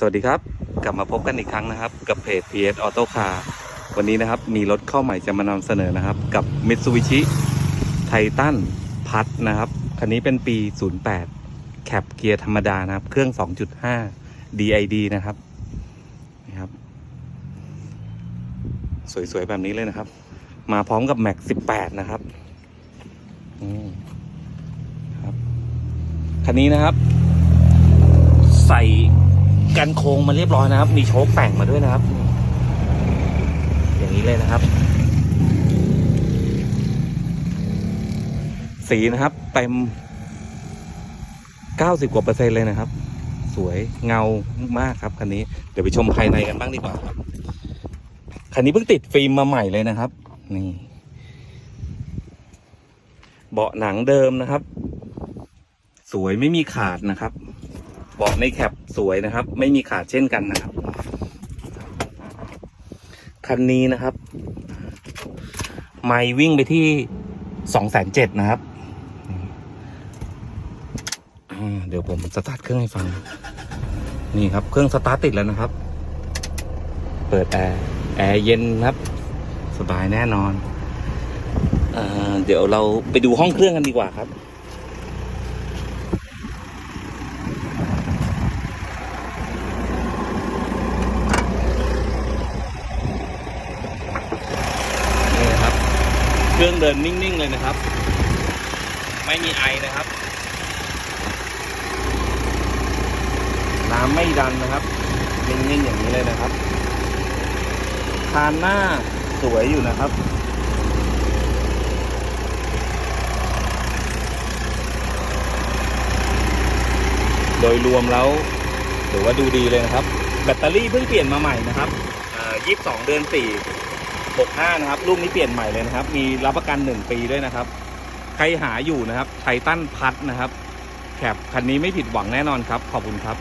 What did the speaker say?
สวัสดีครับ กลับมาพบกันอีกครั้งนะครับ กับเพจ PS Auto Car วันนี้นะครับมีรถเข้าใหม่จะมานำเสนอนะครับ กับ Mitsubishi Titan พัดนะครับ คันนี้เป็นปี 08 แคปเกียร์ธรรมดานะครับ เครื่อง 2.5 DID นะครับนะครับ สวย ๆ แบบนี้เลยนะครับ มาพร้อมกับ Max 18 นะครับอืมครับ คันนี้นะครับ ใส่ กันโครงมาเรียบร้อยนะครับ มีโชคแต่งมาด้วยนะครับ อย่างนี้เลยนะครับ สีนะครับเต็ม90กว่าเปอร์เซ็นต์เลยนะครับ สวยเงามากครับคันนี้เดี๋ยวไปชมภายในกันบ้างดีกว่าครับคันนี้เพิ่งติดฟิล์มมาใหม่เลยนะครับ นี่เบาะหนังเดิมนะครับ สวยไม่มีขาดนะครับ เบาะในแคปสวยนะครับ ไม่มีขาดเช่นกันนะครับ คันนี้นะครับ ไม่วิ่งไปที่สองแสนเจ็ดนะครับ เดี๋ยวผมสตาร์ทเครื่องให้ฟัง นี่ครับ เครื่องสตาร์ทติดแล้วนะครับ เปิดแอร์ แอร์เย็นครับ สบายแน่นอนเอเดี๋ยวเราไปดูห้องเครื่องกันดีกว่าครับ นี่นะครับ เครื่องเดินนิ่งๆเลยนะครับ ไม่มีไอนะครับ น้ำไม่ดันนะครับ นิ่งๆอย่างนี้เลยนะครับคานหน้าสวยอยู่นะครับโดยรวมแล้วถือว่าดูดีเลยนะครับ แบตเตอรี่เพิ่งเปลี่ยนมาใหม่นะครับยี่สิบสองเดือนสี่ 65 นะครับลูกนี้เปลี่ยนใหม่เลยนะครับ มีรับประกัน 1 ปีด้วยนะครับ ใครหาอยู่นะครับไททันพัดนะครับแคบคันนี้ไม่ผิดหวังแน่นอนครับ ขอบคุณครับ